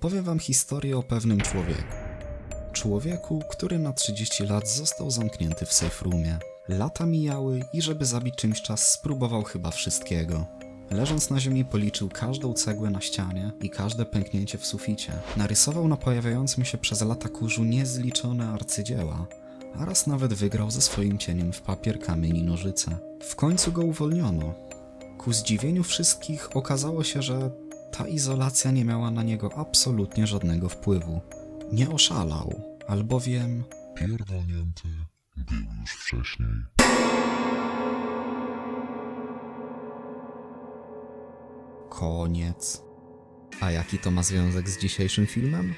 Opowiem Wam historię o pewnym człowieku. Człowieku, który na 30 lat został zamknięty w safe roomie. Lata mijały i żeby zabić czymś czas spróbował chyba wszystkiego. Leżąc na ziemi policzył każdą cegłę na ścianie i każde pęknięcie w suficie. Narysował na pojawiającym się przez lata kurzu niezliczone arcydzieła, a raz nawet wygrał ze swoim cieniem w papier, kamień i nożyce. W końcu go uwolniono. Ku zdziwieniu wszystkich okazało się, że ta izolacja nie miała na niego absolutnie żadnego wpływu. Nie oszalał, albowiem Pierdolnięty był już wcześniej. koniec. A jaki to ma związek z dzisiejszym filmem?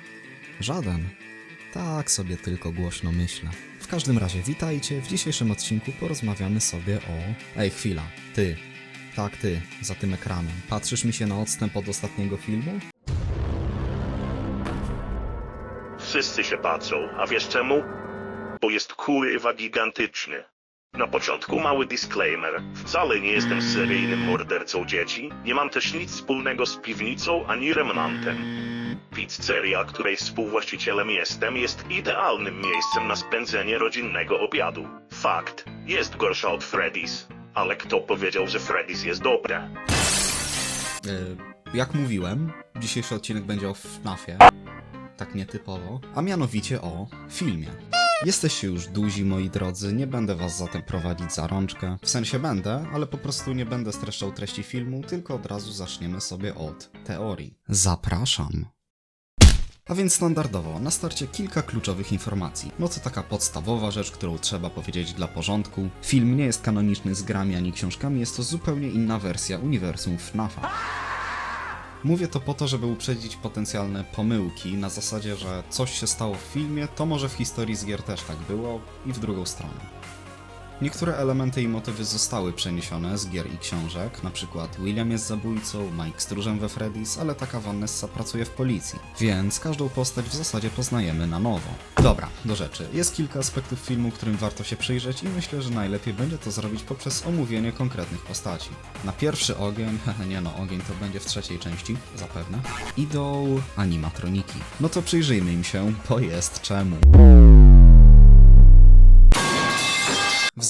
Żaden. Tak sobie tylko głośno myślę. W każdym razie witajcie, w dzisiejszym odcinku porozmawiamy sobie o... Ej, chwila, ty. Tak, ty, za tym ekranem. Patrzysz mi się na odstęp od ostatniego filmu? Wszyscy się patrzą, a wiesz czemu? Bo jest kurwa gigantyczny. Na początku mały disclaimer. Wcale nie jestem seryjnym mordercą dzieci. Nie mam też nic wspólnego z piwnicą ani remnantem. Pizzeria, której współwłaścicielem jestem, jest idealnym miejscem na spędzenie rodzinnego obiadu. Fakt, jest gorsza od Freddy's. Ale kto powiedział, że Freddy's jest dobre? Yy, jak mówiłem, dzisiejszy odcinek będzie o FNAFie. Tak nietypowo. A mianowicie o filmie. Jesteście już duzi, moi drodzy, nie będę was zatem prowadzić za rączkę. W sensie będę, ale po prostu nie będę streszczał treści filmu, tylko od razu zaczniemy sobie od teorii. Zapraszam. A więc standardowo, na starcie kilka kluczowych informacji. No to taka podstawowa rzecz, którą trzeba powiedzieć dla porządku. Film nie jest kanoniczny z grami ani książkami, jest to zupełnie inna wersja uniwersum FNAFa. Mówię to po to, żeby uprzedzić potencjalne pomyłki, na zasadzie, że coś się stało w filmie, to może w historii z gier też tak było i w drugą stronę. Niektóre elementy i motywy zostały przeniesione z gier i książek, na przykład William jest zabójcą, Mike stróżem we Freddy's, ale taka Vanessa pracuje w policji, więc każdą postać w zasadzie poznajemy na nowo. Dobra, do rzeczy. Jest kilka aspektów filmu, którym warto się przyjrzeć i myślę, że najlepiej będzie to zrobić poprzez omówienie konkretnych postaci. Na pierwszy ogień, nie no, ogień to będzie w trzeciej części, zapewne, idą animatroniki. No to przyjrzyjmy im się, bo jest czemu.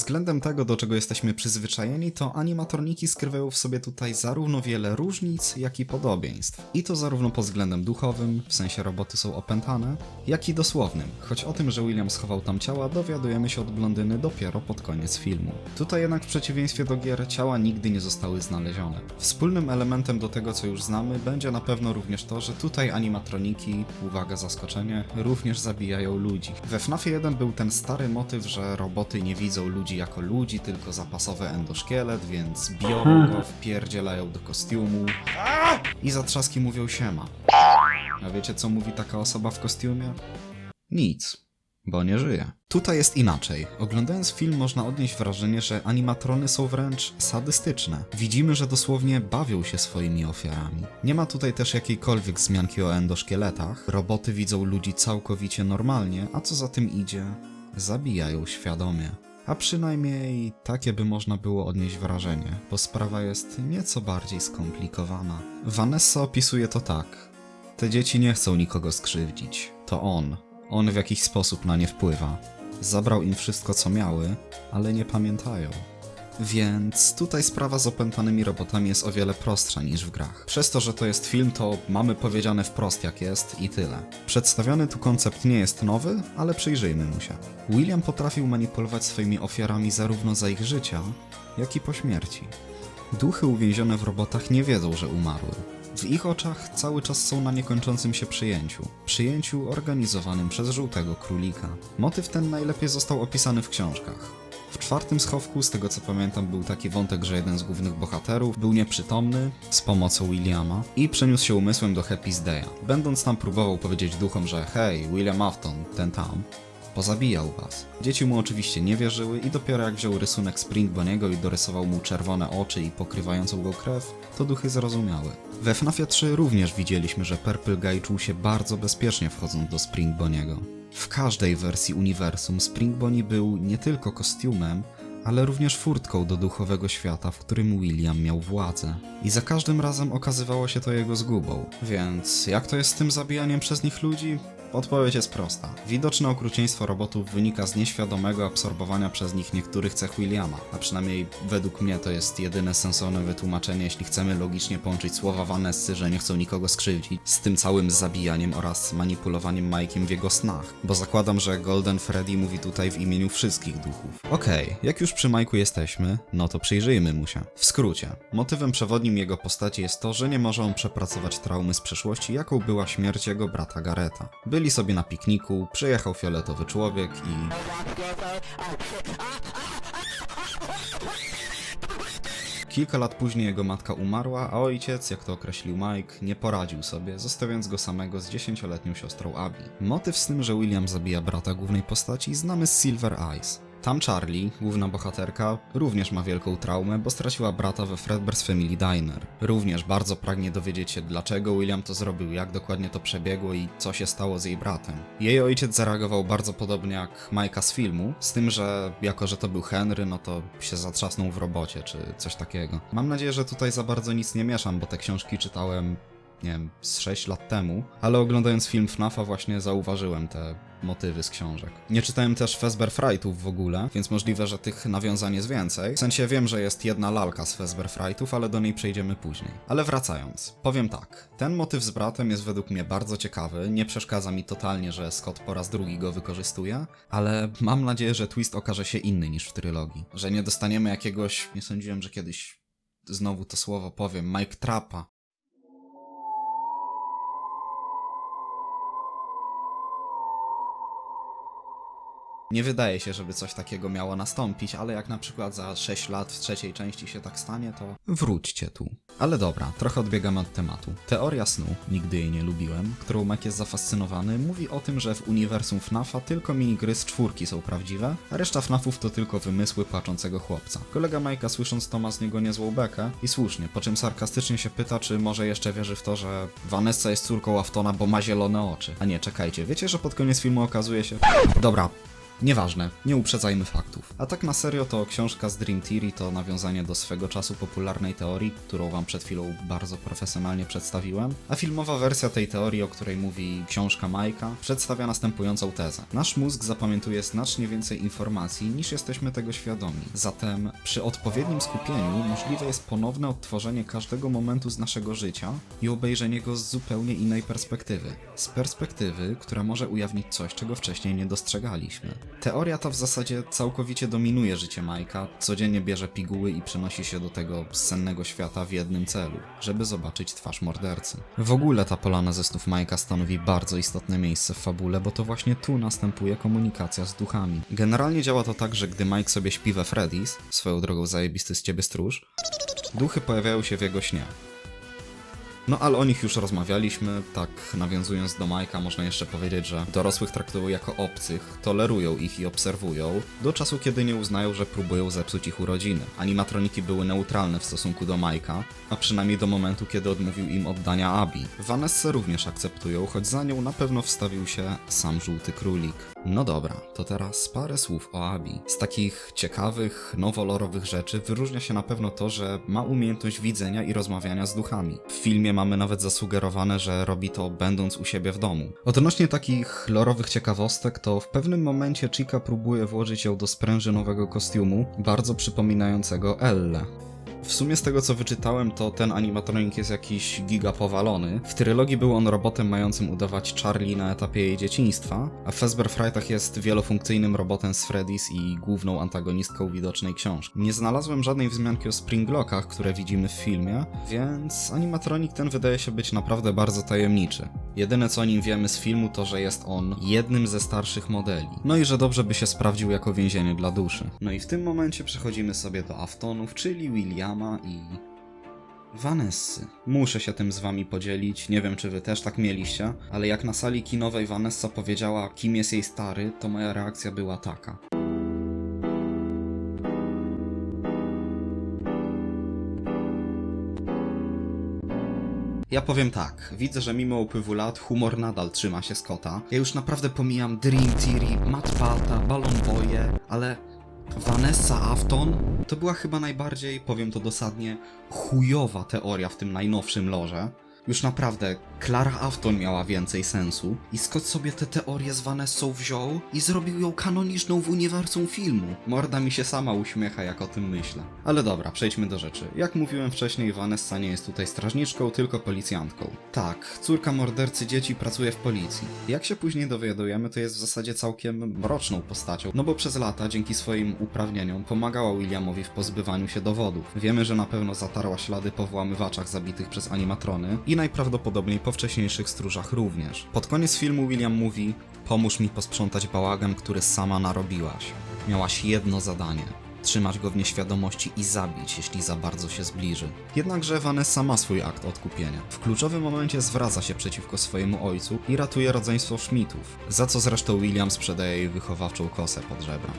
Względem tego, do czego jesteśmy przyzwyczajeni, to animatroniki skrywają w sobie tutaj zarówno wiele różnic, jak i podobieństw. I to zarówno pod względem duchowym, w sensie roboty są opętane, jak i dosłownym, choć o tym, że William schował tam ciała, dowiadujemy się od blondyny dopiero pod koniec filmu. Tutaj jednak w przeciwieństwie do gier ciała nigdy nie zostały znalezione. Wspólnym elementem do tego, co już znamy, będzie na pewno również to, że tutaj animatroniki, uwaga zaskoczenie, również zabijają ludzi. We FNAFie 1 był ten stary motyw, że roboty nie widzą ludzi jako ludzi, tylko zapasowy endoszkielet, więc biorą go, wpierdzielają do kostiumu i za trzaski mówią siema. A wiecie co mówi taka osoba w kostiumie? Nic, bo nie żyje. Tutaj jest inaczej. Oglądając film można odnieść wrażenie, że animatrony są wręcz sadystyczne. Widzimy, że dosłownie bawią się swoimi ofiarami. Nie ma tutaj też jakiejkolwiek wzmianki o endoszkieletach. Roboty widzą ludzi całkowicie normalnie, a co za tym idzie, zabijają świadomie. A przynajmniej takie by można było odnieść wrażenie, bo sprawa jest nieco bardziej skomplikowana. Vanessa opisuje to tak. Te dzieci nie chcą nikogo skrzywdzić. To on. On w jakiś sposób na nie wpływa. Zabrał im wszystko, co miały, ale nie pamiętają. Więc tutaj sprawa z opętanymi robotami jest o wiele prostsza niż w grach. Przez to, że to jest film, to mamy powiedziane wprost jak jest i tyle. Przedstawiony tu koncept nie jest nowy, ale przyjrzyjmy mu się. William potrafił manipulować swoimi ofiarami zarówno za ich życia, jak i po śmierci. Duchy uwięzione w robotach nie wiedzą, że umarły. W ich oczach cały czas są na niekończącym się przyjęciu. Przyjęciu organizowanym przez żółtego królika. Motyw ten najlepiej został opisany w książkach. W czwartym schowku, z tego co pamiętam, był taki wątek, że jeden z głównych bohaterów był nieprzytomny z pomocą Williama i przeniósł się umysłem do Happy's Day'a. Będąc tam próbował powiedzieć duchom, że hej, William Afton, ten tam, pozabijał was. Dzieci mu oczywiście nie wierzyły i dopiero jak wziął rysunek Spring Boniego i dorysował mu czerwone oczy i pokrywającą go krew, to duchy zrozumiały. We FNAFie 3 również widzieliśmy, że Purple Guy czuł się bardzo bezpiecznie wchodząc do Spring Boniego. W każdej wersji uniwersum Spring Bonnie był nie tylko kostiumem, ale również furtką do duchowego świata, w którym William miał władzę. I za każdym razem okazywało się to jego zgubą. Więc jak to jest z tym zabijaniem przez nich ludzi? Odpowiedź jest prosta. Widoczne okrucieństwo robotów wynika z nieświadomego absorbowania przez nich niektórych cech Williama, a przynajmniej według mnie to jest jedyne sensowne wytłumaczenie, jeśli chcemy logicznie połączyć słowa Vanessy, że nie chcą nikogo skrzywdzić, z tym całym zabijaniem oraz manipulowaniem Mike'iem w jego snach, bo zakładam, że Golden Freddy mówi tutaj w imieniu wszystkich duchów. Okej, jak już przy Mike'u jesteśmy, no to przyjrzyjmy mu się. W skrócie, motywem przewodnim jego postaci jest to, że nie może on przepracować traumy z przeszłości, jaką była śmierć jego brata Gareta. Byli sobie na pikniku, przyjechał fioletowy człowiek i... Kilka lat później jego matka umarła, a ojciec, jak to określił Mike, nie poradził sobie, zostawiając go samego z dziesięcioletnią siostrą Abby. Motyw z tym, że William zabija brata głównej postaci znamy z Silver Eyes. Tam Charlie, główna bohaterka, również ma wielką traumę, bo straciła brata we Fredbear's Family Diner. Również bardzo pragnie dowiedzieć się, dlaczego William to zrobił, jak dokładnie to przebiegło i co się stało z jej bratem. Jej ojciec zareagował bardzo podobnie jak Majka z filmu, z tym, że jako, że to był Henry, no to się zatrzasnął w robocie, czy coś takiego. Mam nadzieję, że tutaj za bardzo nic nie mieszam, bo te książki czytałem nie wiem, z 6 lat temu, ale oglądając film FNAFa właśnie zauważyłem te motywy z książek. Nie czytałem też Fazbear Frightów w ogóle, więc możliwe, że tych nawiązań jest więcej. W sensie wiem, że jest jedna lalka z Fazbear Frightów, ale do niej przejdziemy później. Ale wracając, powiem tak. Ten motyw z bratem jest według mnie bardzo ciekawy, nie przeszkadza mi totalnie, że Scott po raz drugi go wykorzystuje, ale mam nadzieję, że twist okaże się inny niż w trylogii. Że nie dostaniemy jakiegoś... Nie sądziłem, że kiedyś znowu to słowo powiem, Mike Trappa, Nie wydaje się, żeby coś takiego miało nastąpić, ale jak na przykład za 6 lat w trzeciej części się tak stanie, to wróćcie tu. Ale dobra, trochę odbiegamy od tematu. Teoria snu, nigdy jej nie lubiłem, którą Mike jest zafascynowany, mówi o tym, że w uniwersum FNAFa tylko minigry z czwórki są prawdziwe, a reszta FNAFów to tylko wymysły płaczącego chłopca. Kolega Majka słysząc to ma z niego niezłą bekę i słusznie, po czym sarkastycznie się pyta, czy może jeszcze wierzy w to, że Vanessa jest córką Aftona, bo ma zielone oczy. A nie, czekajcie, wiecie, że pod koniec filmu okazuje się... Dobra, Nieważne, nie uprzedzajmy faktów. A tak na serio to książka z Dream Theory to nawiązanie do swego czasu popularnej teorii, którą wam przed chwilą bardzo profesjonalnie przedstawiłem, a filmowa wersja tej teorii, o której mówi książka Majka, przedstawia następującą tezę. Nasz mózg zapamiętuje znacznie więcej informacji niż jesteśmy tego świadomi. Zatem przy odpowiednim skupieniu możliwe jest ponowne odtworzenie każdego momentu z naszego życia i obejrzenie go z zupełnie innej perspektywy. Z perspektywy, która może ujawnić coś, czego wcześniej nie dostrzegaliśmy. Teoria ta w zasadzie całkowicie dominuje życie Majka, codziennie bierze piguły i przenosi się do tego sennego świata w jednym celu, żeby zobaczyć twarz mordercy. W ogóle ta polana ze snów Majka stanowi bardzo istotne miejsce w fabule, bo to właśnie tu następuje komunikacja z duchami. Generalnie działa to tak, że gdy Mike sobie śpi we Freddy's, swoją drogą zajebisty z ciebie stróż, duchy pojawiają się w jego śnie. No ale o nich już rozmawialiśmy, tak nawiązując do Majka można jeszcze powiedzieć, że dorosłych traktują jako obcych, tolerują ich i obserwują, do czasu kiedy nie uznają, że próbują zepsuć ich urodziny. Animatroniki były neutralne w stosunku do Majka, a przynajmniej do momentu kiedy odmówił im oddania Abi. Vanessę również akceptują, choć za nią na pewno wstawił się sam żółty królik. No dobra, to teraz parę słów o Abi. Z takich ciekawych, nowolorowych rzeczy wyróżnia się na pewno to, że ma umiejętność widzenia i rozmawiania z duchami. W filmie mamy nawet zasugerowane, że robi to będąc u siebie w domu. Odnośnie takich lorowych ciekawostek, to w pewnym momencie Chica próbuje włożyć ją do sprężynowego kostiumu, bardzo przypominającego Elle. W sumie z tego co wyczytałem, to ten animatronik jest jakiś giga powalony. W trylogii był on robotem mającym udawać Charlie na etapie jej dzieciństwa, a w Fazbear Frightach jest wielofunkcyjnym robotem z Freddy's i główną antagonistką widocznej książki. Nie znalazłem żadnej wzmianki o Springlockach, które widzimy w filmie, więc animatronik ten wydaje się być naprawdę bardzo tajemniczy. Jedyne co o nim wiemy z filmu to, że jest on jednym ze starszych modeli. No i że dobrze by się sprawdził jako więzienie dla duszy. No i w tym momencie przechodzimy sobie do Aftonów, czyli Williama i Vanessy. Muszę się tym z wami podzielić, nie wiem czy wy też tak mieliście, ale jak na sali kinowej Vanessa powiedziała kim jest jej stary, to moja reakcja była taka. Ja powiem tak, widzę, że mimo upływu lat humor nadal trzyma się Scotta. Ja już naprawdę pomijam Dream Theory, Matt Pata, Balloon Boye, ale Vanessa Afton to była chyba najbardziej, powiem to dosadnie, chujowa teoria w tym najnowszym lorze. Już naprawdę, Clara Afton miała więcej sensu i Scott sobie tę teorię z Vanessą wziął i zrobił ją kanoniczną w uniwersum filmu. Morda mi się sama uśmiecha, jak o tym myślę. Ale dobra, przejdźmy do rzeczy. Jak mówiłem wcześniej, Vanessa nie jest tutaj strażniczką, tylko policjantką. Tak, córka mordercy dzieci pracuje w policji. Jak się później dowiadujemy, to jest w zasadzie całkiem mroczną postacią, no bo przez lata, dzięki swoim uprawnieniom, pomagała Williamowi w pozbywaniu się dowodów. Wiemy, że na pewno zatarła ślady po włamywaczach zabitych przez animatrony i najprawdopodobniej po wcześniejszych stróżach również. Pod koniec filmu William mówi: Pomóż mi posprzątać bałagan, który sama narobiłaś. Miałaś jedno zadanie. Trzymać go w nieświadomości i zabić, jeśli za bardzo się zbliży. Jednakże Vanessa ma swój akt odkupienia. W kluczowym momencie zwraca się przeciwko swojemu ojcu i ratuje rodzeństwo Schmidtów, za co zresztą William sprzedaje jej wychowawczą kosę pod żebra.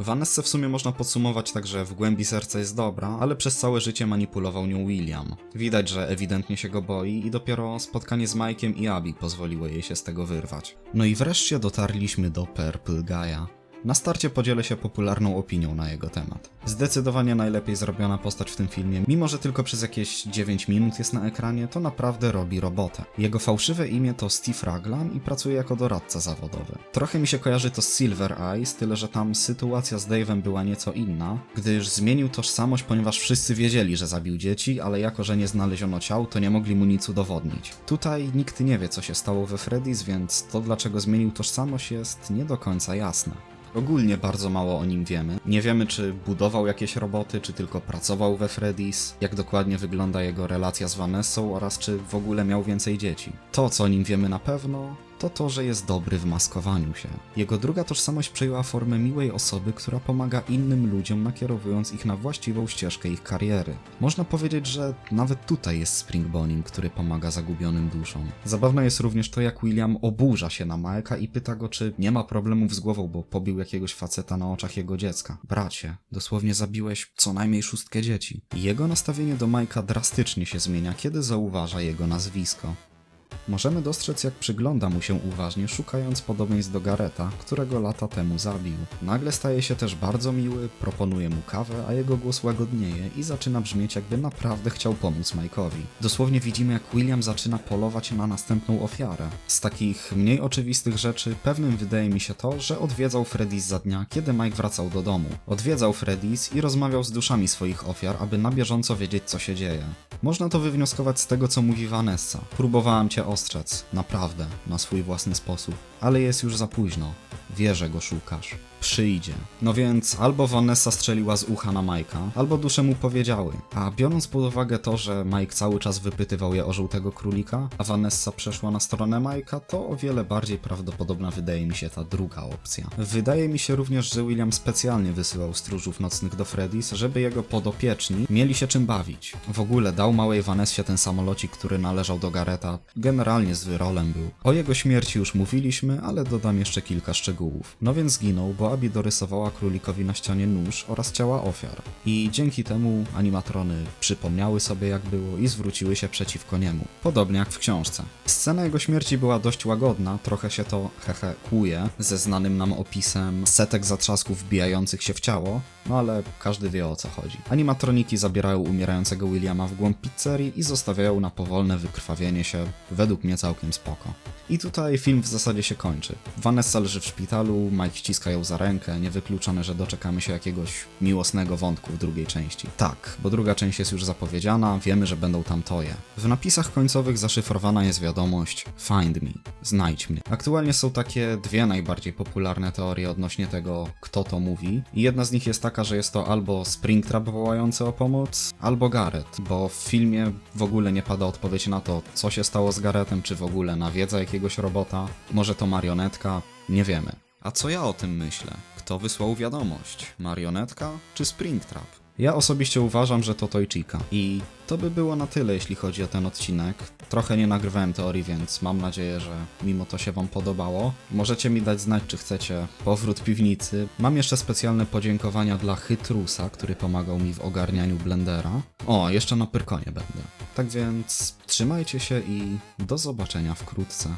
Vanessę w sumie można podsumować tak, że w głębi serca jest dobra, ale przez całe życie manipulował nią William. Widać, że ewidentnie się go boi i dopiero spotkanie z Mike'iem i Abby pozwoliło jej się z tego wyrwać. No i wreszcie dotarliśmy do Purple Guy'a. Na starcie podzielę się popularną opinią na jego temat. Zdecydowanie najlepiej zrobiona postać w tym filmie, mimo że tylko przez jakieś 9 minut jest na ekranie, to naprawdę robi robotę. Jego fałszywe imię to Steve Raglan i pracuje jako doradca zawodowy. Trochę mi się kojarzy to z Silver Eyes, tyle że tam sytuacja z Dave'em była nieco inna, gdyż zmienił tożsamość, ponieważ wszyscy wiedzieli, że zabił dzieci, ale jako, że nie znaleziono ciał, to nie mogli mu nic udowodnić. Tutaj nikt nie wie, co się stało we Freddy's, więc to, dlaczego zmienił tożsamość, jest nie do końca jasne. Ogólnie bardzo mało o nim wiemy. Nie wiemy, czy budował jakieś roboty, czy tylko pracował we Freddy's, jak dokładnie wygląda jego relacja z Vanessą oraz czy w ogóle miał więcej dzieci. To, co o nim wiemy na pewno, to to, że jest dobry w maskowaniu się. Jego druga tożsamość przejęła formę miłej osoby, która pomaga innym ludziom, nakierowując ich na właściwą ścieżkę ich kariery. Można powiedzieć, że nawet tutaj jest Spring Bonnie, który pomaga zagubionym duszom. Zabawne jest również to, jak William oburza się na Majka i pyta go, czy nie ma problemów z głową, bo pobił jakiegoś faceta na oczach jego dziecka. Bracie, dosłownie zabiłeś co najmniej szóstkę dzieci. Jego nastawienie do Majka drastycznie się zmienia, kiedy zauważa jego nazwisko. Możemy dostrzec, jak przygląda mu się uważnie, szukając podobieństw do Gareta, którego lata temu zabił. Nagle staje się też bardzo miły, proponuje mu kawę, a jego głos łagodnieje i zaczyna brzmieć, jakby naprawdę chciał pomóc Mike'owi. Dosłownie widzimy, jak William zaczyna polować na następną ofiarę. Z takich mniej oczywistych rzeczy, pewnym wydaje mi się to, że odwiedzał Freddy's za dnia, kiedy Mike wracał do domu. Odwiedzał Freddy's i rozmawiał z duszami swoich ofiar, aby na bieżąco wiedzieć, co się dzieje. Można to wywnioskować z tego, co mówi Vanessa. Próbowałam cię ostrzec, naprawdę, na swój własny sposób, ale jest już za późno. Wie, że go szukasz. Przyjdzie. No więc albo Vanessa strzeliła z ucha na Majka, albo dusze mu powiedziały. A biorąc pod uwagę to, że Mike cały czas wypytywał je o żółtego królika, a Vanessa przeszła na stronę Majka, to o wiele bardziej prawdopodobna wydaje mi się ta druga opcja. Wydaje mi się również, że William specjalnie wysyłał stróżów nocnych do Freddy's, żeby jego podopieczni mieli się czym bawić. W ogóle dał małej Vanessie ten samolocik, który należał do Gareta. Generalnie zły rolem był. O jego śmierci już mówiliśmy, ale dodam jeszcze kilka szczegółów. No więc zginął, bo Abby dorysowała królikowi na ścianie nóż oraz ciała ofiar. I dzięki temu animatrony przypomniały sobie jak było i zwróciły się przeciwko niemu. Podobnie jak w książce. Scena jego śmierci była dość łagodna, trochę się to hehe kłuje ze znanym nam opisem setek zatrzasków wbijających się w ciało, no ale każdy wie o co chodzi. Animatroniki zabierają umierającego Williama w głąb pizzerii i zostawiają na powolne wykrwawienie się, według mnie całkiem spoko. I tutaj film w zasadzie się kończy. Vanessa leży w szpitalu, Mike ściska ją za rękę, niewykluczone, że doczekamy się jakiegoś miłosnego wątku w drugiej części. Tak, bo druga część jest już zapowiedziana, wiemy, że będą tam toje. W napisach końcowych zaszyfrowana jest wiadomość Find me, znajdź mnie. Aktualnie są takie dwie najbardziej popularne teorie odnośnie tego, kto to mówi. I jedna z nich jest taka, że jest to albo Springtrap wołający o pomoc, albo Gareth, bo w filmie w ogóle nie pada odpowiedź na to, co się stało z Garethem, czy w ogóle nawiedza jakiegoś robota. Może to marionetka, nie wiemy. A co ja o tym myślę? Kto wysłał wiadomość? Marionetka czy Springtrap? Ja osobiście uważam, że to Tojchika. I to by było na tyle, jeśli chodzi o ten odcinek. Trochę nie nagrywałem teorii, więc mam nadzieję, że mimo to się Wam podobało. Możecie mi dać znać, czy chcecie powrót piwnicy. Mam jeszcze specjalne podziękowania dla Chytrusa, który pomagał mi w ogarnianiu Blendera. O, jeszcze na Pyrkonie będę. Tak więc trzymajcie się i do zobaczenia wkrótce.